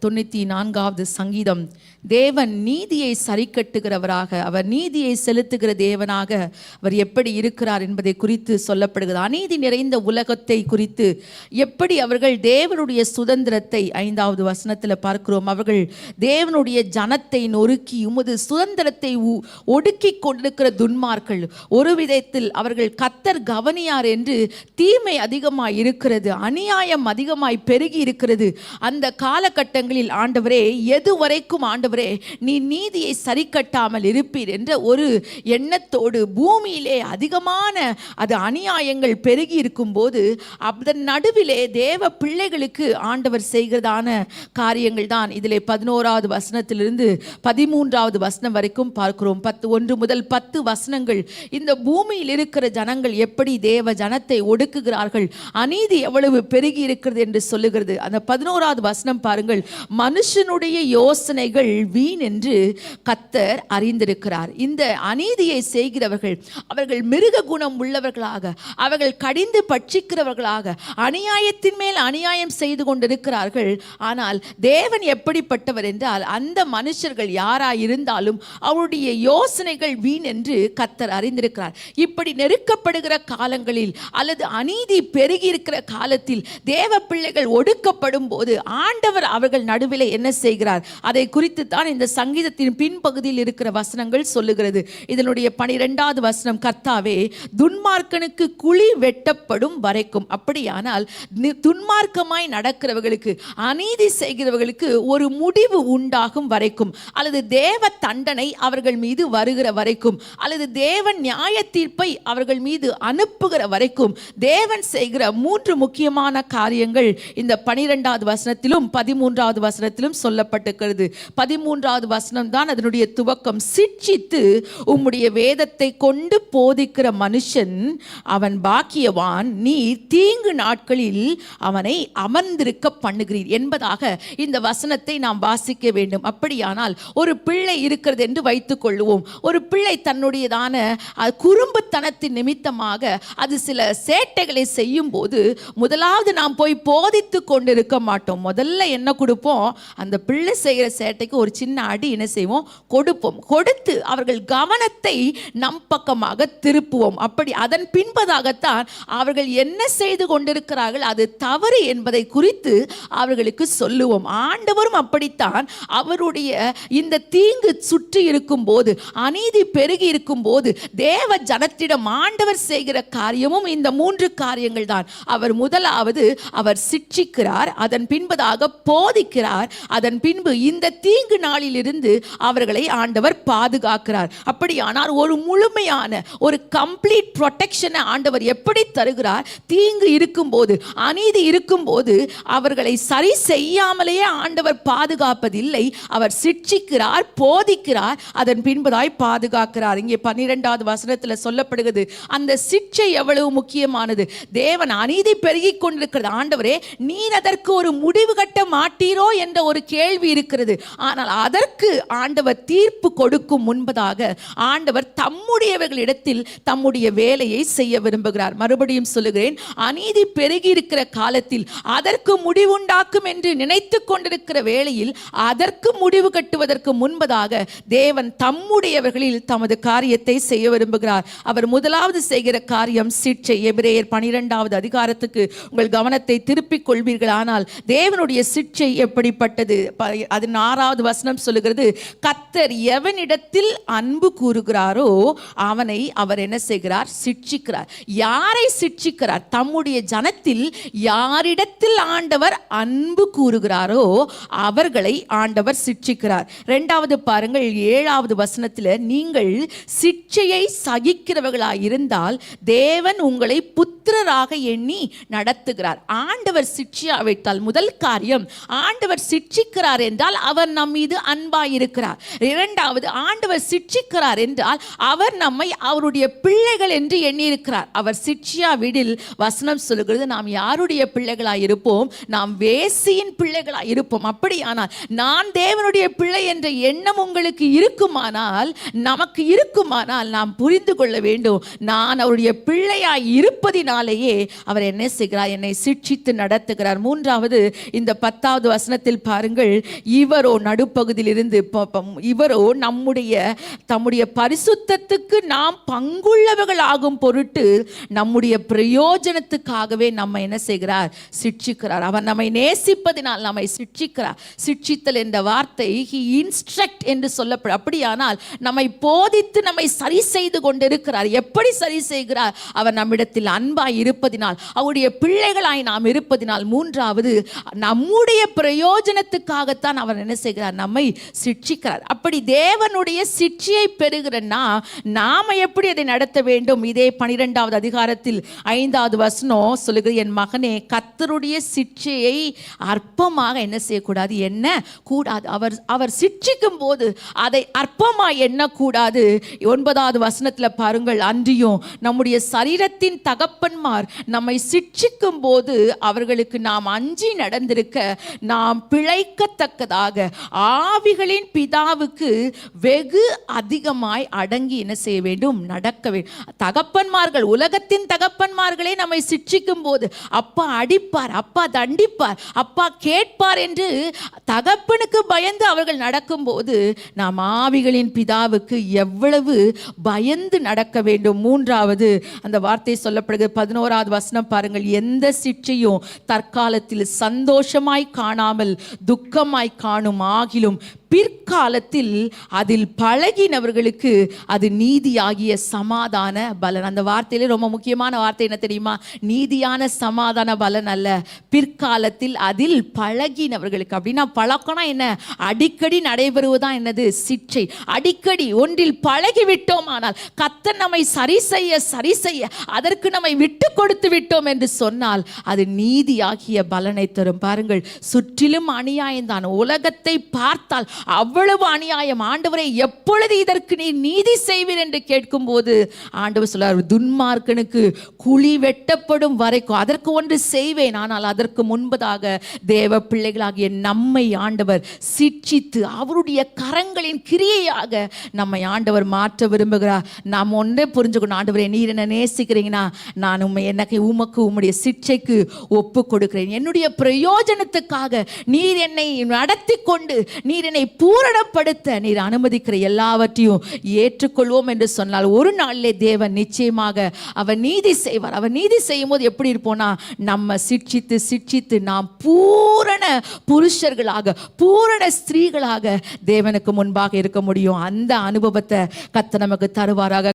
தொண்ணூற்றி நான்காவது சங்கீதம். தேவன் நீதியை சரிக்கட்டுகிறவராக அவர் நீதியை செலுத்துகிற தேவனாக அவர் எப்படி இருக்கிறார் என்பதை குறித்து சொல்லப்படுகிறது. அநீதி நிறைந்த உலகத்தை குறித்து எப்படி அவர்கள் தேவனுடைய சுதந்திரத்தை ஐந்தாவது வசனத்தில் பார்க்கிறோம் அவர்கள் தேவனுடைய ஜனத்தை நொறுக்கி உமது சுதந்திரத்தை உ- ஒடுக்கி கொண்டிருக்கிற துன்மார்கள் ஒரு விதத்தில் அவர்கள் கத்தர் கவனியார் என்று தீமை அதிகமாய் இருக்கிறது அநியாயம் அதிகமாய் பெருகி இருக்கிறது. அந்த காலகட்டங்களில் ஆண்டவரே எது வரைக்கும் நீ நீதியை சரி கட்டாமல் இருப்பீர் என்ற ஒரு எண்ணத்தோடு பூமியிலே அதிகமான அது அநியாயங்கள் பெருகி இருக்கும்போது அதன் நடுவிலே தேவ பிள்ளைகளுக்கு ஆண்டவர் செய்கிறதான காரியங்கள் தான். இதிலே பதினோராவது வசனத்திலிருந்து பதிமூன்றாவது வசனம் வரைக்கும் பார்க்கிறோம். பத்து ஒன்று முதல் பத்து வசனங்கள். இந்த பூமியில் இருக்கிற ஜனங்கள் எப்படி தேவ ஜனத்தை ஒடுக்குகிறார்கள்? அநீதி எவ்வளவு பெருகி இருக்கிறது என்று சொல்லுகிறது. அந்த பதினோராவது வசனம் பாருங்கள். மனுஷனுடைய யோசனைகள் வீண் என்று கத்தர் அறிந்திருக்கிறார். இந்த அநீதியை செய்கிறவர்கள் அவர்கள் மிருக குணம் உள்ளவர்களாக அவர்கள் கடிந்து பட்சிக்கிறவர்களாக அநியாயத்தின் மேல் அநியாயம் செய்து கொண்டிருக்கிறார்கள். ஆனால் தேவன் எப்படிப்பட்டவர் என்றால் அந்த மனுஷர்கள் யாராயிருந்தாலும் அவருடைய யோசனைகள் வீண் என்று கத்தர் அறிந்திருக்கிறார். இப்படி நெருக்கப்படுகிற காலங்களில் அல்லது அநீதி பெருகி இருக்கிற காலத்தில் தேவ பிள்ளைகள் ஒடுக்கப்படும் போது ஆண்டவர் அவர்கள் நடுவிலே என்ன செய்கிறார்? அதை குறித்து தான் இந்த சங்கீதத்தின் பின்பகுதியில் இருக்கிற வசனங்கள் சொல்லுகிறது. இதனுடைய பனிரெண்டாவது வசனம் கர்த்தாவே துன்மார்க்கனுக்கு குழி வெட்டப்படும் வரைக்கும். அப்படியானால் துன்மார்க்கமாய் நடக்கிறவர்களுக்கு அநீதி செய்கிறவர்களுக்கு ஒரு முடிவு உண்டாகும் வரைக்கும் அல்லது தேவ தண்டனை அவர்கள் மீது வருகிற வரைக்கும் அல்லது தேவன் நியாய தீர்ப்பை அவர்கள் மீது அனுப்புகிற வரைக்கும் தேவன் செய்கிற மூன்று முக்கியமான காரியங்கள் இந்த பனிரெண்டாவது வசனத்திலும் பதிமூன்றாவது வசனத்திலும் சொல்லப்பட்டிருக்கிறது. பதி பதிமூன்றாவது வசனம் தான் அதனுடைய துவக்கம். சிட்சித்து உம்முடைய வேதத்தை கொண்டு போதிக்கிற மனுஷன் அவன் பாக்கியவான். நீ தீங்கு நாட்களில் அவனை அமர்ந்திருக்க பண்ணுகிறீர். என்பதாக இந்த வசனத்தை நாம் வாசிக்க வேண்டும். அப்படியானால் ஒரு பிள்ளை இருக்கிறது என்று வைத்துக் கொள்ளுவோம். ஒரு பிள்ளை தன்னுடையதான குறும்புத்தனத்தின் நிமித்தமாக அது சில சேட்டைகளை செய்யும் போது முதலாவது நாம் போய் போதித்து கொண்டிருக்க மாட்டோம். முதல்ல என்ன கொடுப்போம்? அந்த பிள்ளை செய்கிற சேட்டைக்கு ஒரு சின்ன அடி என்ன செய்வோம்? கொடுப்போம். கொடுத்து அவர்கள் கவனத்தை நம் பக்கமாக திருப்புவோம். அப்படி அதன் பின்பதாகத்தான் அவர்கள் என்ன செய்து கொண்டிருக்கிறார்கள்? அது தவறு என்பதை குறித்து அவர்களுக்கு சொல்லுவோம். ஆண்டவரும் அப்படித்தான். அவருடைய இந்த தீங்கு சுற்றி இருக்கும் போது அநீதி பெருகி இருக்கும் போது தேவ ஜனத்திடம் ஆண்டவர் செய்கிற காரியமும் இந்த மூன்று காரியங்கள் தான் அவர் முதலாவது அவர் சிட்சிக்கிறார் அதன் பின்பதாக போதிக்கிறார் அதன் பின்பு இந்த தீங்கு நாளிலிருந்து அவர்களை ஆண்டவர் பாதுகாக்கிறார். அப்படியானால் ஒரு முழுமையான ஒரு கம்ப்ளீட் ப்ரொடெக்ஷனை ஆண்டவர் எப்படி தருகிறார்? தீங்கு இருக்கும்போது அநீதி இருக்கும்போது அவர்களை சரி செய்யாமலேயே ஆண்டவர் பாதுகாப்பதில்லை. அவர் சிட்சிக்கிறார் போதிக்கிறார் அதன் பின்புதாய் பாதுகாக்கிறார். இங்கே பன்னிரெண்டாவது வசனத்தில் சொல்லப்படுகிறது அந்த சிட்சை எவ்வளவு முக்கியமானது? தேவன் அநீதி பெருகி கொண்டிருக்கிறது. ஆண்டவரே நீர் அதற்கு ஒரு முடிவு கட்ட மாட்டீரோ என்ற ஒரு கேள்வி இருக்கிறது. ஆனால் அதற்கு ஆண்டவர் தீர்ப்பு கொடுக்கும் முன்பதாக ஆண்டவர் தம்முடையவர்களிடத்தில் தம்முடைய வேலையை செய்ய விரும்புகிறார். மறுபடியும் சொல்லுகிறேன் அநீதி பெருகி இருக்கிற காலத்தில் அதற்கு முடிவுண்டாக்கும் என்று நினைத்து கொண்டிருக்கிற வேளையில் அதற்கு முடிவு கட்டுவதற்கு முன்பதாக தேவன் தம்முடையவர்களில் தமது காரியத்தை செய்ய விரும்புகிறார். அவர் முதலாவது செய்கிற காரியம் சிற்றை எபிரேயர் பனிரெண்டாவது அதிகாரத்துக்கு உங்கள் கவனத்தை திருப்பிக் கொள்வீர்கள் ஆனால் தேவனுடைய சிற்றை எப்படிப்பட்டது? ப- அதன் ஆறாவது வசனம் சொல்லுகிறது கத்தர் எவனிடத்தில் அன்பு கூறுகிறாரோ அவனை அவர் என்ன செய்கிறார்? சிட்சிக்கிறார். யாரை சிட்சிக்கிறார்? தம்முடைய ஜனத்தில் யாரிடத்தில் ஆண்டவர் அன்பு கூறுகிறாரோ அவர்களை ஆண்டவர் சிட்சிக்கிறார். ரெண்டாவது பாருங்கள் ஏழாவது வசனத்தில் நீங்கள் சிட்சையை சகிக்கிறவர்களாக இருந்தால் தேவன் உங்களை புத்திரராக எண்ணி நடத்துகிறார். ஆண்டவர் சிட்சியா வைத்தால் முதல் காரியம் ஆண்டவர் சிட்சிக்கிறார் என்றால் அவர் நம் மீது அன்பாய் இருக்கிறார் இரண்டாவது ஆண்டவர் சிட்சிக்கிறார் என்றால் அவர் நம்மை அவருடைய பிள்ளைகள் என்று எண்ணியிருக்கிறார். அவர் சிட்சியா வீடில் வசனம் சொல்லுகிறது நாம் யாருடைய பிள்ளைகளாய் இருப்போம் நாம் வேசியின் பிள்ளைகளாய் இருப்போம் அப்படியானால் நான் தேவனுடைய பிள்ளை என்ற எண்ணம் உங்களுக்கு இருக்குமானால் நமக்கு இருக்குமானால் நாம் புரிந்து கொள்ள வேண்டும். நான் அவருடைய பிள்ளையாய் இருப்பதினாலேயே அவர் என்ன செய்கிறார் என்னை சிட்சித்து நடத்துகிறார். மூன்றாவது இந்த பத்தாவது வசனத்தில் பாருங்கள் இவரோ நடு பகுதியிலிருந்து இவரோ நம்முடைய தம்முடைய பரிசுத்தத்துக்கு நாம் பங்குள்ளவர்கள் ஆகும் பொருட்டு நம்முடைய பிரயோஜனத்துக்காகவே நம்ம என்ன செய்கிறார்? சிட்சிக்கிறார். அவர் நம்மை நேசிப்பதினால் நம்மை சிட்சிக்கிறார். சிட்சித்தல் என்ற வார்த்தை ஹி இன்ஸ்ட்ரக்ட் என்று சொல்லப்படும் அப்படியானால் நம்மை போதித்து நம்மை சரி செய்து கொண்டிருக்கிறார். எப்படி சரி செய்கிறார்? அவர் நம்மிடத்தில் அன்பாய் இருப்பதினால் அவருடைய பிள்ளைகளாய் நாம் இருப்பதினால் மூன்றாவது நம்முடைய பிரயோஜனத்துக்காகத்தான் அவர் என்ன செய்கிறார்? நம்மை சிட்சிக்கிறார். அப்படி தேவனுடைய சிட்சியை பெறுகிறன்னா நாம எப்படி அதை நடத்த வேண்டும்? இதே பனிரெண்டாவது அதிகாரத்தில் ஐந்தாவது வசனம் சொல்லுகிறது என் மகனே கத்தருடைய சிட்சியை அற்பமாக என்ன செய்யக்கூடாது? என்ன கூடாது? அவர் அவர் சிட்சிக்கும் போது அதை அற்பமாக எண்ணக்கூடாது. ஒன்பதாவது வசனத்தில் பாருங்கள் அன்றியும் நம்முடைய சரீரத்தின் தகப்பன்மார் நம்மை சிட்சிக்கும் போது அவர்களுக்கு நாம் அஞ்சி நடந்திருக்க நாம் பிழைக்கத்தக்கதாக ஆவிகளின் பிதாவுக்கு வெகு அதிகமாய் அடங்கி என்ன செய்ய வேண்டும்? நடக்க வேண்டும். தகப்பன்மார்கள் உலகத்தின் தகப்பன்மார்களே நம்மை சிட்சிக்கும் போது அப்பா அடிப்பார் அப்பா தண்டிப்பார் அப்பா கேட்பார் என்று தகப்பனுக்கு பயந்து அவர்கள் நடக்கும்போது நாம் ஆவிகளின் பிதாவுக்கு எவ்வளவு பயந்து நடக்க வேண்டும்? மூன்றாவது அந்த வார்த்தை சொல்லப்படுகிறது பதினோராவது வசனம் பாருங்கள். எந்த சிற்றையும் தற்காலத்தில் சந்தோஷமாய் காணாமல் துக்கமாய் காணும் വാക്കിലും பிற்காலத்தில் அதில் பழகினவர்களுக்கு அது நீதியாகிய சமாதான பலன். அந்த வார்த்தையிலே ரொம்ப முக்கியமான வார்த்தை என்ன தெரியுமா? நீதியான சமாதான பலன் அல்ல. பிற்காலத்தில் அதில் பழகினவர்களுக்கு. அப்படின்னா பழக்கம்னா என்ன? அடிக்கடி நடைபெறுவதுதான் என்னது? சிற்றை. அடிக்கடி ஒன்றில் பழகிவிட்டோம் ஆனால் கத்தர் நம்மை சரி செய்ய சரி செய்ய அதற்கு நம்மை விட்டு கொடுத்து விட்டோம் என்று சொன்னால் அது நீதியாகிய பலனை தரும். பாருங்கள் சுற்றிலும் அநியாயம்தான். உலகத்தை பார்த்தால் அவ்வளவு அநியாயம். ஆண்டவரை எப்பொழுது இதற்கு நீ நீதி செய்வீர் என்று கேட்கும்போது ஆண்டவர் சொல்றார் துன்மார்க்கனுக்கு குழி வெட்டப்படும் வரைக்கும் அதற்கு ஒன்று செய்வேன். ஆனால் அதற்கு முன்பதாக தேவ பிள்ளைகளாகிய நம்மை ஆண்டவர் சிட்சித்து அவருடைய கரங்களின் கிரியையாக நம்மை ஆண்டவர் மாற்ற விரும்புகிறார். நாம் ஒன்றே புரிஞ்சுக்கணும் ஆண்டவரே நீர் என்ன நேசிக்கிறீங்கன்னா நான் உண்மை எனக்கு உமக்கு உம்முடைய சிட்சைக்கு ஒப்பு கொடுக்கிறேன். என்னுடைய பிரயோஜனத்துக்காக நீர் என்னை நடத்தி கொண்டு நீர் என்னை பூரணப்படுத்த நீர் அனுமதிக்கிற எல்லாவற்றையும் ஏற்றுக்கொள்வோம் என்று சொன்னால் ஒரு நாளிலே தேவன் நிச்சயமாக அவர் நீதி செய்வார். அவர் நீதி செய்யும் போது எப்படி இருப்போம்னா நம்ம சிட்சித்து சிட்சித்து நாம் பூரண புருஷர்களாக பூரண ஸ்திரீகளாக தேவனுக்கு முன்பாக இருக்க முடியும். அந்த அனுபவத்தை கத்த நமக்கு தருவாராக.